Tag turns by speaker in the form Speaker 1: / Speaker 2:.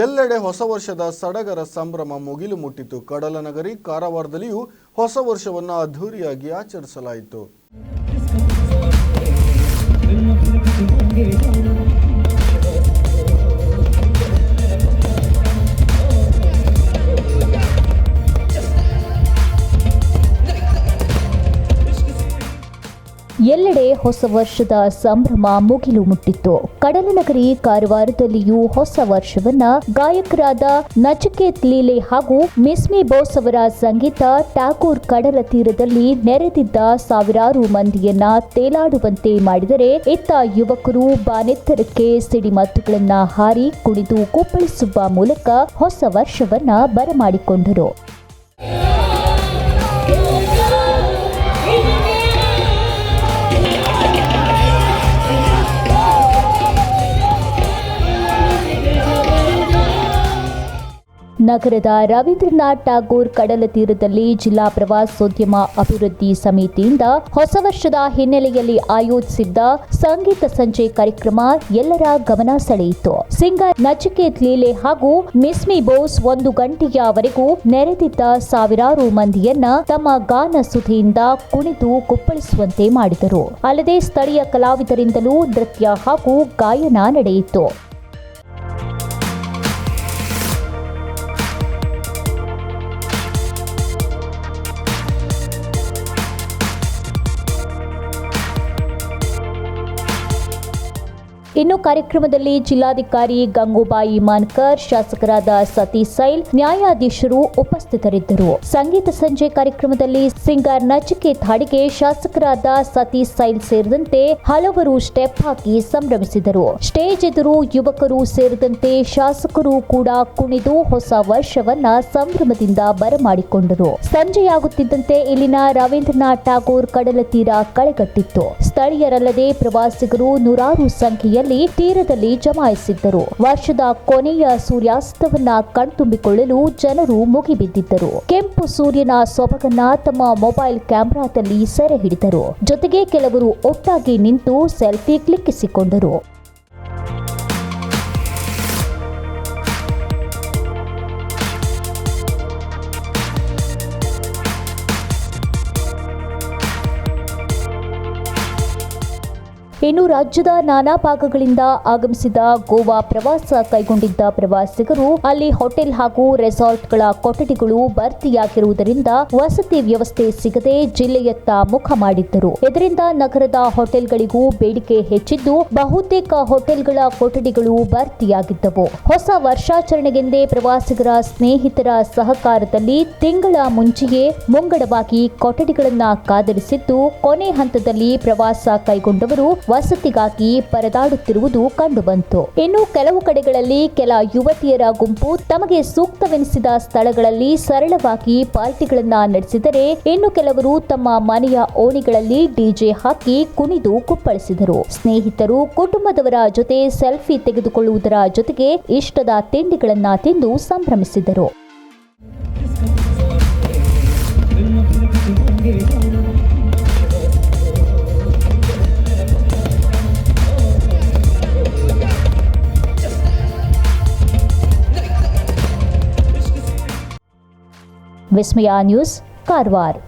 Speaker 1: ಎಲ್ಲೆಡೆ ಹೊಸ ವರ್ಷದ ಸಡಗರ ಸಂಭ್ರಮ ಮುಗಿಲು ಮುಟ್ಟಿತು. ಕಡಲನಗರಿ ಕಾರವಾರದಲ್ಲಿಯೂ ಹೊಸ ವರ್ಷವನ್ನು ಅದ್ಧೂರಿಯಾಗಿ ಆಚರಿಸಲಾಯಿತು.
Speaker 2: ಎಲ್ಲೆಡೆ ಹೊಸ ವರ್ಷದ ಸಂಭ್ರಮ ಮುಗಿಲು ಮುಟ್ಟಿತ್ತು. ಕಡಲನಗರಿ ಕಾರವಾರದಲ್ಲಿಯೂ ಹೊಸ ವರ್ಷವನ್ನ ಗಾಯಕರಾದ ನಚಿಕೇತ್ ಲೀಲೆ ಹಾಗೂ ಮಿಸ್ಮಿ ಬೋಸ್ ಅವರ ಸಂಗೀತ ಠಾಕೂರ್ ಕಡಲ ತೀರದಲ್ಲಿ ನೆರೆದಿದ್ದ ಸಾವಿರಾರು ಮಂದಿಯನ್ನ ತೇಲಾಡುವಂತೆ ಮಾಡಿದರೆ ಇತ್ತ ಯುವಕರು ಬಾನೆತ್ತರಕ್ಕೆ ಸಿಡಿಮದ್ದುಗಳನ್ನ ಹಾರಿ ಕುಣಿದು ಕುಪ್ಪಳಿಸುವ ಮೂಲಕ ಹೊಸ ವರ್ಷವನ್ನ ಬರಮಾಡಿಕೊಂಡರು. ನಗರದ ರವೀಂದ್ರನಾಥ್ ಟಾಗೋರ್ ಕಡಲ ತೀರದಲ್ಲಿ ಜಿಲ್ಲಾ ಪ್ರವಾಸೋದ್ಯಮ ಅಭಿವೃದ್ಧಿ ಸಮಿತಿಯಿಂದ ಹೊಸ ವರ್ಷದ ಹಿನ್ನೆಲೆಯಲ್ಲಿ ಆಯೋಜಿಸಿದ್ದ ಸಂಗೀತ ಸಂಜೆ ಕಾರ್ಯಕ್ರಮ ಎಲ್ಲರ ಗಮನ ಸೆಳೆಯಿತು. ಸಿಂಗರ್ ನಚಿಕೇತ್ ಲೀಲೆ ಹಾಗೂ ಮಿಸ್ಮಿ ಬೋಸ್ ಒಂದು ಗಂಟೆಯವರೆಗೂ ನೆರೆದಿದ್ದ ಸಾವಿರಾರು ಮಂದಿಯನ್ನ ತಮ್ಮ ಗಾನ ಸುದಿಯಿಂದ ಕುಣಿದು ಕುಪ್ಪಳಿಸುವಂತೆ ಮಾಡಿದರು. ಅಲ್ಲದೆ ಸ್ಥಳೀಯ ಕಲಾವಿದರಿಂದಲೂ ನೃತ್ಯ ಹಾಗೂ ಗಾಯನ ನಡೆಯಿತು. ಇನ್ನು ಕಾರ್ಯಕ್ರಮದಲ್ಲಿ ಜಿಲ್ಲಾಧಿಕಾರಿ ಗಂಗೂಬಾಯಿ ಮಾನ್ಕರ್, ಶಾಸಕರಾದ ಸತೀಶ್ ಸೈಲ್, ನ್ಯಾಯಾಧೀಶರು ಉಪಸ್ಥಿತರಿದ್ದರು. ಸಂಗೀತ ಸಂಜೆ ಕಾರ್ಯಕ್ರಮದಲ್ಲಿ ಸಿಂಗರ್ ನಚಿಕೇತ್ ಹಾಡಿಗೆ ಶಾಸಕರಾದ ಸತೀಶ್ ಸೈಲ್ ಸೇರಿದಂತೆ ಹಲವರು ಸ್ಟೆಪ್ ಹಾಕಿ ಸಂಭ್ರಮಿಸಿದರು. ಸ್ಟೇಜ್ ಎದುರು ಯುವಕರು ಸೇರಿದಂತೆ ಶಾಸಕರು ಕೂಡ ಕುಣಿದು ಹೊಸ ವರ್ಷವನ್ನ ಸಂಭ್ರಮದಿಂದ ಬರಮಾಡಿಕೊಂಡರು. ಸಂಜೆಯಾಗುತ್ತಿದ್ದಂತೆ ಇಲ್ಲಿನ ರವೀಂದ್ರನಾಥ್ ಟಾಗೋರ್ ಕಡಲ ತೀರ ಕಳೆಗಟ್ಟಿತ್ತು. ಸ್ಥಳೀಯರಲ್ಲದೆ ಪ್ರವಾಸಿಗರು ನೂರಾರು ಸಂಖ್ಯೆಯಲ್ಲಿ ತೀರದಲ್ಲಿ ಜಮಾಯಿಸಿದ್ದರು. ವರ್ಷದ ಕೊನೆಯ ಸೂರ್ಯಾಸ್ತವನ್ನ ಕಣ್ತುಂಬಿಕೊಳ್ಳಲು ಜನರು ಮುಗಿಬಿದ್ದಿದ್ದರು. ಕೆಂಪು ಸೂರ್ಯನ ಸೊಬಗನ್ನ ತಮ್ಮ ಮೊಬೈಲ್ ಕ್ಯಾಮೆರಾದಲ್ಲಿ ಸೆರೆ ಹಿಡಿದರು. ಜೊತೆಗೆ ಕೆಲವರು ಒಟ್ಟಾಗಿ ನಿಂತು ಸೆಲ್ಫಿ ಕ್ಲಿಕ್ಕಿಸಿಕೊಂಡರು. ಇನ್ನು ರಾಜ್ಯದ ನಾನಾ ಭಾಗಗಳಿಂದ ಆಗಮಿಸಿದ ಗೋವಾ ಪ್ರವಾಸ ಕೈಗೊಂಡಿದ್ದ ಪ್ರವಾಸಿಗರು ಅಲ್ಲಿ ಹೋಟೆಲ್ ಹಾಗೂ ರೆಸಾರ್ಟ್ಗಳ ಕೊಠಡಿಗಳು ಭರ್ತಿಯಾಗಿರುವುದರಿಂದ ವಸತಿ ವ್ಯವಸ್ಥೆ ಸಿಗದೆ ಜಿಲ್ಲೆಯತ್ತ ಮುಖ ಮಾಡಿದ್ದರು. ಇದರಿಂದ ನಗರದ ಹೋಟೆಲ್ಗಳಿಗೂ ಬೇಡಿಕೆ ಹೆಚ್ಚಿದ್ದು ಬಹುತೇಕ ಹೋಟೆಲ್ಗಳ ಕೊಠಡಿಗಳು ಭರ್ತಿಯಾಗಿದ್ದವು. ಹೊಸ ವರ್ಷಾಚರಣೆಗೆಂದೇ ಪ್ರವಾಸಿಗರ ಸ್ನೇಹಿತರ ಸಹಕಾರದಲ್ಲಿ ತಿಂಗಳ ಮುಂಚೆಯೇ ಮುಂಗಡವಾಗಿ ಕೊಠಡಿಗಳನ್ನು ಕಾದರಿಸಿದ್ದು ಕೊನೆ ಹಂತದಲ್ಲಿ ಪ್ರವಾಸ ಕೈಗೊಂಡವರು ವಸತಿಗಾಗಿ ಪರದಾಡುತ್ತಿರುವುದು ಕಂಡುಬಂತು. ಇನ್ನು ಕೆಲವು ಕಡೆಗಳಲ್ಲಿ ಕೆಲ ಯುವತಿಯರ ಗುಂಪು ತಮಗೆ ಸೂಕ್ತವೆನಿಸಿದ ಸ್ಥಳಗಳಲ್ಲಿ ಸರಳವಾಗಿ ಪಾರ್ಟಿಗಳನ್ನು ನಡೆಸಿದರೆ ಇನ್ನು ಕೆಲವರು ತಮ್ಮ ಮನೆಯ ಓಣಿಗಳಲ್ಲಿ ಡಿಜೆ ಹಾಕಿ ಕುಣಿದು ಕುಪ್ಪಳಿಸಿದರು. ಸ್ನೇಹಿತರು ಕುಟುಂಬದವರ ಜೊತೆ ಸೆಲ್ಫಿ ತೆಗೆದುಕೊಳ್ಳುವುದರ ಜೊತೆಗೆ ಇಷ್ಟದ ತಿಂಡಿಗಳನ್ನ ತಿಂದು ಸಂಭ್ರಮಿಸಿದರು. विस्मया न्यूज़ कारवार।